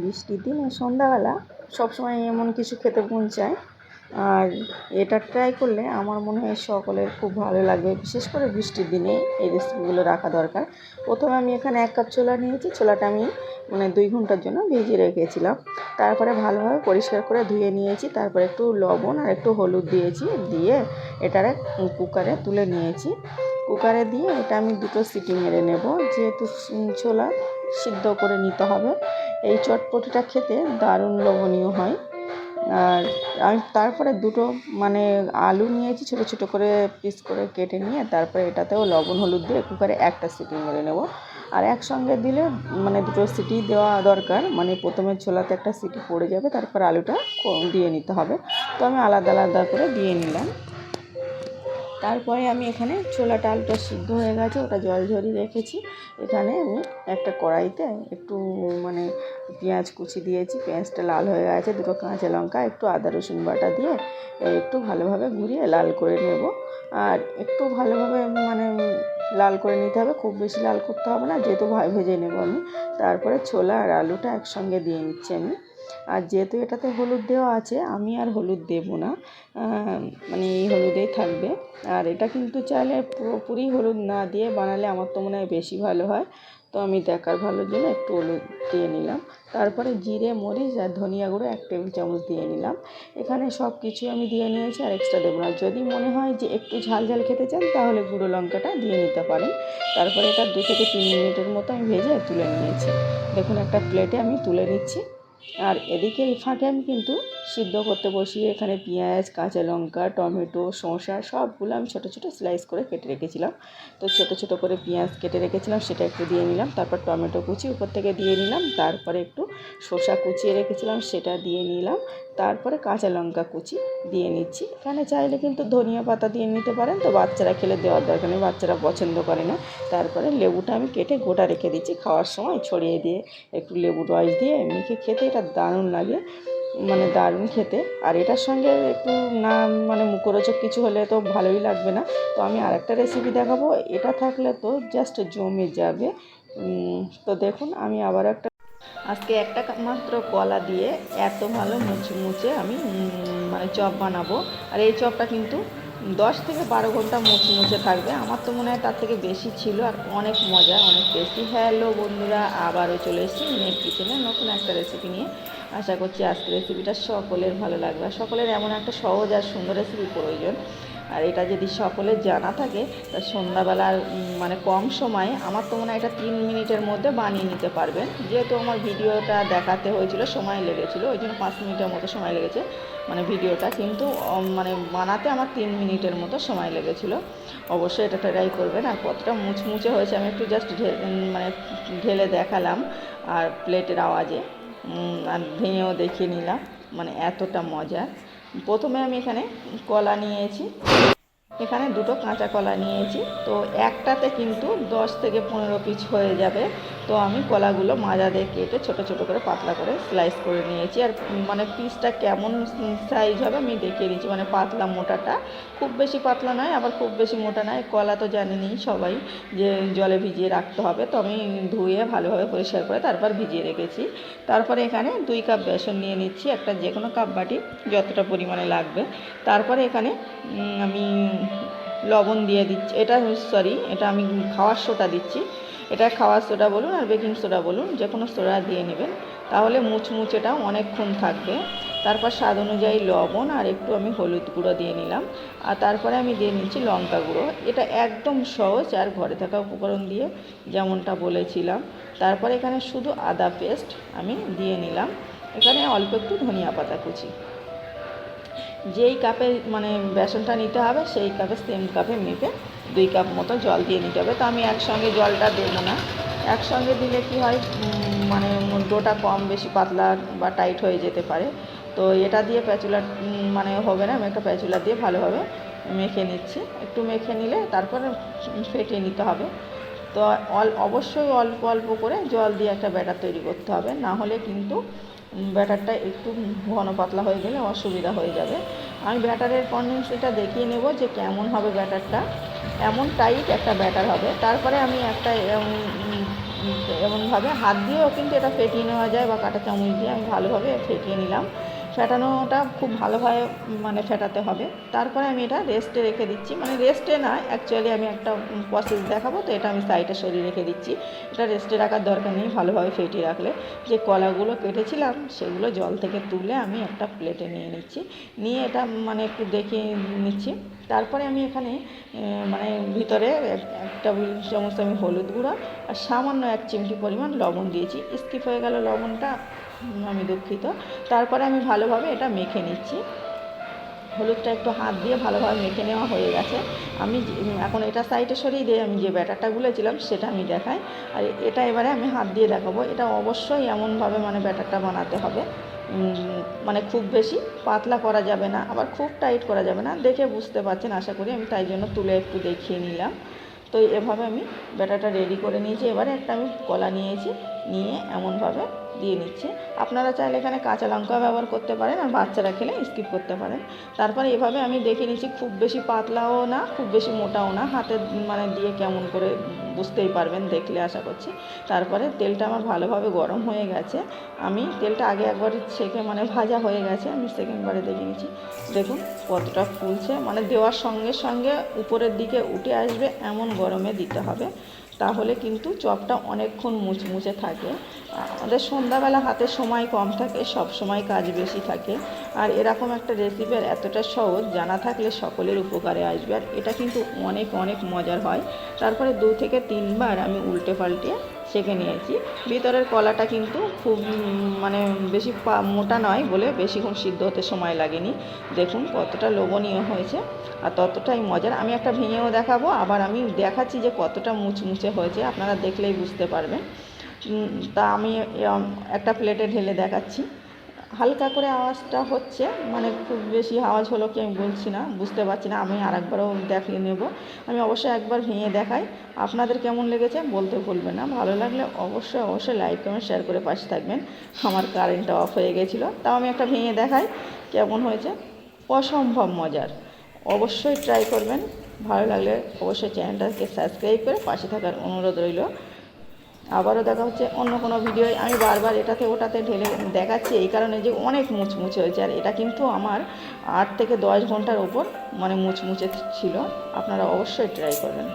বৃষ্টির দিনে সন্ধ্যাবেলা সবসময় এমন কিছু খেতে মন চায়। আর এটা ট্রাই করলে আমার মনে হয় সকলের খুব ভালো লাগবে, বিশেষ করে বৃষ্টির দিনে এই রেসিপিগুলো রাখা দরকার। প্রথমে আমি এখানে এক কাপ ছোলা নিয়েছি, ছোলাটা আমি মানে দুই ঘণ্টার জন্য ভিজিয়ে রেখেছিলাম। তারপরে ভালোভাবে পরিষ্কার করে ধুয়ে নিয়েছি, তারপরে একটু লবণ আর একটু হলুদ দিয়েছি, দিয়ে এটারে কুকারে তুলে নিয়েছি। কুকারে দিয়ে এটা আমি দুটো সিটি মেরে নেব, যেহেতু ছোলা সিদ্ধ করে নিতে হবে। এই চটপটিটা খেতে দারুণ লোভনীয় হয়। আর আমি তারপরে দুটো মানে আলু নিয়েছি ছোটো ছোটো করে পিস করে কেটে নিয়ে, তারপরে এটাতেও লবণ, হলুদ দিয়ে কুকারে একটা সিটি মেরে নেব। আর একসঙ্গে দিলে মানে দুটো সিটি দেওয়া দরকার মানে প্রথমে ছোলাতে একটা সিটি পড়ে যাবে, তারপর আলুটা দিয়ে নিতে হবে। তো আমি আলাদা আলাদা করে দিয়ে নিলাম। তারপরে আমি এখানে ছোলাটা আলুটা সিদ্ধ হয়ে গেছে, ওটা জল ঝরিয়ে রেখেছি। এখানে আমি একটা কড়াইতে একটু মানে পেঁয়াজ কুচি দিয়েছি, পেঁয়াজটা লাল হয়ে গেছে, দুটো কাঁচা লঙ্কা, একটু আদা, রসুন বাটা দিয়ে একটু ভালোভাবে ঘুরিয়ে লাল করে নেব। আর একটু ভালোভাবে মানে লাল করে নিতে হবে, খুব বেশি লাল করতে হবে না, যেহেতু ভেজে নেব আমি। তারপরে ছোলা আর আলুটা একসঙ্গে দিয়ে নিচ্ছি আমি। আর যেহেতু এটাতে হলুদ দেওয়া আছে, আমি আর হলুদ দেবো না। মানে এই হলুদেই থাকবে। আর এটা কিন্তু চাইলে পুরোপুরি হলুদ না দিয়ে বানালে আমার তো মনে হয় বেশি ভালো হয়। তো আমি দেখার ভালোর জন্য একটু হলুদ দিয়ে নিলাম। তারপরে জিরে, মরিচ আর ধনিয়া গুঁড়ো এক টেবিল চামচ দিয়ে নিলাম। এখানে সব কিছু আমি দিয়ে নিয়েছি আর এক্সট্রা দেবো না। যদি মনে হয় যে একটু ঝাল ঝাল খেতে চান, তাহলে গুঁড়ো লঙ্কাটা দিয়ে নিতে পারেন। তারপরে এটা দু থেকে তিন মিনিটের মতো আমি ভেজে তুলে নিয়েছি। দেখুন একটা প্লেটে আমি তুলে নিচ্ছি। আর এদিকে এই ফাঁকে আমি কিন্তু সিদ্ধ করতে বসিয়ে এখানে পেঁয়াজ, কাঁচা লঙ্কা, টমেটো, শসা সবগুলো আমি ছোটো ছোটো স্লাইস করে কেটে রেখেছিলাম। তো ছোটো ছোটো করে পেঁয়াজ কেটে রেখেছিলাম, সেটা একটু দিয়ে নিলাম। তারপর টমেটো কুচি উপর থেকে দিয়ে নিলাম। তারপরে একটু শসা কুচিয়ে রেখেছিলাম, সেটা দিয়ে নিলাম। তারপরে কাঁচা লঙ্কা কুচি দিয়ে নিচ্ছি। এখানে চাইলে কিন্তু ধনিয়া পাতা দিয়ে নিতে পারেন, তো বাচ্চারা খেলে দেওয়ার দরকার নেই, বাচ্চারা পছন্দ করে না। তারপরে লেবুটা আমি কেটে গোটা রেখে দিচ্ছি খাওয়ার সময়, ছড়িয়ে দিয়ে একটু লেবু রস দিয়ে মেখে খেতে এটা দারুণ লাগে মানে দারুণ খেতে। আর এটার সঙ্গে একটু না মানে মুখরোচক কিছু হলে তো ভালোই লাগবে না। তো আমি আরেকটা রেসিপি দেখাবো, এটা থাকলে তো জাস্ট জমে যাবে। তো দেখুন, আমি আবার একটা আজকে একটা মাত্র কলা দিয়ে এত ভালো মুছে আমি মানে চপ বানাবো। আর এই চপটা কিন্তু দশ থেকে বারো ঘণ্টা মুছে থাকবে। আমার তো মনে হয় তার থেকে বেশি ছিল আর অনেক মজা, অনেক টেস্টি হ্যালো বন্ধুরা, আবারও চলে এসেছি নেট কিচেনে নতুন একটা রেসিপি নিয়ে। আশা করছি আজকে রেসিপিটা সকলের ভালো লাগবে। সকলের এমন একটা সহজ আর সুন্দর রেসিপি প্রয়োজন। আর এটা যদি সকলের জানা থাকে, তা সন্ধ্যাবেলার মানে কম সময়ে আমার তো মনে হয় এটা তিন মিনিটের মধ্যে বানিয়ে নিতে পারবেন। যেহেতু আমার ভিডিওটা দেখাতে হয়েছিল, সময় লেগেছিলো, ওই জন্য পাঁচ মিনিটের মতো সময় লেগেছে মানে ভিডিওটা। কিন্তু মানে বানাতে আমার তিন মিনিটের মতো সময় লেগেছিলো। অবশ্যই এটা ট্রাই করবেন। আর কতটা মুচমুচে হয়েছে, আমি একটু জাস্ট মানে ঢেলে দেখালাম, আর প্লেটের আওয়াজে আর ভেঙেও দেখিয়ে নিলাম মানে এতটা মজা। প্রথমে আমি এখানে কলা নিয়েছি। এখানে দুটো কাঁচা কলা নিয়েছি। তো একটাতে কিন্তু দশ থেকে পনেরো পিস হয়ে যাবে। তো আমি কলাগুলো মাজা দিয়ে কেটে ছোটো ছোটো করে পাতলা করে স্লাইস করে নিয়েছি। আর মানে পিসটা কেমন সাইজ হবে আমি দেখিয়ে দিচ্ছি। মানে পাতলা মোটাটা। খুব বেশি পাতলা নয়, আবার খুব বেশি মোটা নয়। কলা তো জানেনি সবাই যে জলে ভিজিয়ে রাখতে হবে। তো আমি ধুয়ে ভালোভাবে পরিষ্কার করে তারপর ভিজিয়ে রেখেছি। তারপরে এখানে দুই কাপ বেসন নিয়ে নিচ্ছি। একটা যে কোনো কাপ বাটি যতটা পরিমাণে লাগবে। তারপরে এখানে আমি লবণ দিয়ে দিচ্ছি। এটা সরি এটা আমি খাওয়ার সোটা দিচ্ছি। এটা খাওয়ার সোডা বলুন আর বেকিং সোডা বলুন যে কোনো সোডা দিয়ে নেবেন। তাহলে মুচমুচেটা অনেকক্ষণ থাকবে। তারপর স্বাদ অনুযায়ী লবণ আর একটু আমি হলুদ গুঁড়ো দিয়ে নিলাম। আর তারপরে আমি দিয়ে নিচ্ছি লঙ্কা গুঁড়ো। এটা একদম সহজ আর ঘরে থাকা উপকরণ দিয়ে যেমনটা বলেছিলাম। তারপর এখানে শুধু আদা পেস্ট আমি দিয়ে নিলাম। এখানে অল্প একটু ধনিয়া পাতা কুচি। যেই কাপে মানে বেসনটা নিতে হবে, সেই কাপে সেম কাপে মেপে দুই কাপ মতো জল দিয়ে নিতে হবে। তো আমি একসঙ্গে জলটা দেবো না। একসঙ্গে দিলে কি হয় মানে ডোটা কম বেশি পাতলা বা টাইট হয়ে যেতে পারে। তো এটা দিয়ে প্যাচুলা মানে হবে না, আমি একটা প্যাচুলা দিয়ে ভালোভাবে মেখে নিচ্ছি। একটু মেখে নিলে তারপরে ফেটিয়ে নিতে হবে। তো অল, অবশ্যই অল্প অল্প করে জল দিয়ে একটা ব্যাটার তৈরি করতে হবে। না হলে কিন্তু ব্যাটারটা একটু ঘন পাতলা হয়ে গেলে অসুবিধা হয়ে যাবে। আমি ব্যাটারের কন্ডেন্সিটা দেখিয়ে নেব যে কেমন হবে ব্যাটারটা। এমন টাইট একটা ব্যাটার হবে। তারপরে আমি একটা এমনভাবে হাত দিয়েও কিন্তু এটা ফেটিয়ে নেওয়া যায় বা কাটা চামচ দিয়ে আমি ভালোভাবে ফেটিয়ে নিলাম। ফেটানোটা খুব ভালোভাবে মানে ফেটাতে হবে। তারপরে আমি এটা রেস্টে রেখে দিচ্ছি। মানে রেস্টে না অ্যাকচুয়ালি আমি একটা প্রসেস দেখাবো। তো এটা আমি সাইডে সরিয়ে রেখে দিচ্ছি। এটা রেস্টে রাখার দরকার নেই ভালোভাবে ফেটিয়ে রাখলে। যে কলাগুলো কেটেছিলাম, সেগুলো জল থেকে তুলে আমি একটা প্লেটে নিয়ে নিচ্ছি। নিয়ে এটা মানে একটু দেখিয়ে নিচ্ছি। তারপরে আমি এখানে মানে ভিতরে এক- এক টেবিল চামচ আমি হলুদ গুঁড়ো আর সামান্য এক চিমটি পরিমাণ লবণ দিয়েছি। স্কিপ হয়ে গেল লবণটা। আমি দুঃখিত। তারপরে আমি ভালোভাবে এটা মেখে নিচ্ছি। হলুদটা একটু হাত দিয়ে ভালোভাবে মেখে নেওয়া হয়ে গেছে। আমি এখন এটা সাইডে সরিয়ে দিয়ে আমি যে ব্যাটারটা গুলেছিলাম সেটা আমি দেখাই। আর এটা এবারে আমি হাত দিয়ে দেখাবো। এটা অবশ্যই এমনভাবে মানে ব্যাটারটা বানাতে হবে। মানে খুব বেশি পাতলা করা যাবে না। আবার খুব টাইট করা যাবে না। দেখে বুঝতে পারছেন, আশা করি আমি তাই জন্য তুলে একটু দেখিয়ে নিলাম। তো এভাবে আমি ব্যাটারটা রেডি করে নিয়েছি। এবারে একটা আমি কলা নিয়েছি, নিয়ে এমনভাবে দিয়ে নিচ্ছি। আপনারা চাইলে এখানে কাঁচা লঙ্কা ব্যবহার করতে পারেন আর বাচ্চারা খেলে স্কিপ করতে পারেন। তারপরে এভাবে আমি দেখে নিচ্ছি খুব বেশি পাতলাও না, খুব বেশি মোটাও না। হাতে মানে দিয়ে কেমন করে বুঝতেই পারবেন দেখলে আশা করছি। তারপরে তেলটা আমার ভালোভাবে গরম হয়ে গেছে। আমি তেলটা আগে একবার ছেঁকে মানে ভাজা হয়ে গেছে, আমি সেকেন্ডবারে দেখে নিচ্ছি দেখুন। কতটা ফুলছে মানে দেওয়ার সঙ্গে সঙ্গে উপরের দিকে উঠে আসবে এমন গরমে দিতে হবে, তাহলে কিন্তু চপটা অনেকক্ষণ মুচমুচে থাকে। আমাদের সন্ধ্যাবেলা হাতে সময় কম থাকে, সব সময় কাজ বেশি থাকে। আর এরকম একটা রেসিপির এতটা সহজ জানা থাকলে সকলের উপকারে আসবে, আর এটা কিন্তু অনেক অনেক মজার হয়। তারপরে দু থেকে তিনবার আমি উল্টে পাল্টে সেঁকে নিয়েছি। ভিতরের কলাটা কিন্তু খুব মানে বেশি মোটা নয় বলে বেশিক্ষণ সিদ্ধ হতে সময় লাগেনি। দেখুন কতটা লোভনীয় হয়েছে আর ততটাই মজার। আমি একটা ভেঙেও দেখাবো, আবার আমি দেখাচ্ছি যে কতটা মুচমুচে হয়েছে, আপনারা দেখলেই বুঝতে পারবেন। তা আমি একটা প্লেটে ঢেলে দেখাচ্ছি। হালকা করে আওয়াজটা হচ্ছে মানে খুব বেশি আওয়াজ হলো কি আমি বলছি না, বুঝতে পারছি না, আমি আর একবারও দেখিয়ে নেব। আমি অবশ্যই একবার ভেঙে দেখাই, আপনাদের কেমন লেগেছে বলতে ভুলবেন না, ভালো লাগলে অবশ্যই অবশ্যই লাইক কমেন্ট শেয়ার করে পাশে থাকবেন। আমার কারেন্টটা অফ হয়ে গেছিল, তাও আমি একটা ভেঙে দেখাই, কেমন হয়েছে? অসম্ভব মজার, অবশ্যই ট্রাই করবেন, ভালো লাগলে অবশ্যই চ্যানেলটাকে সাবস্ক্রাইব করে পাশে থাকার অনুরোধ রইল। আবারও দেখা হচ্ছে অন্য কোনো ভিডিওয় আমি বারবার এটাতে ওটাতে ঢেলে দেখাচ্ছি, এই কারণে যে অনেক মুচমুচে হয়েছে। আর এটা কিন্তু আমার আট থেকে দশ ঘণ্টার ওপর মানে মুচমুচে ছিল। আপনারা অবশ্যই ট্রাই করবেন।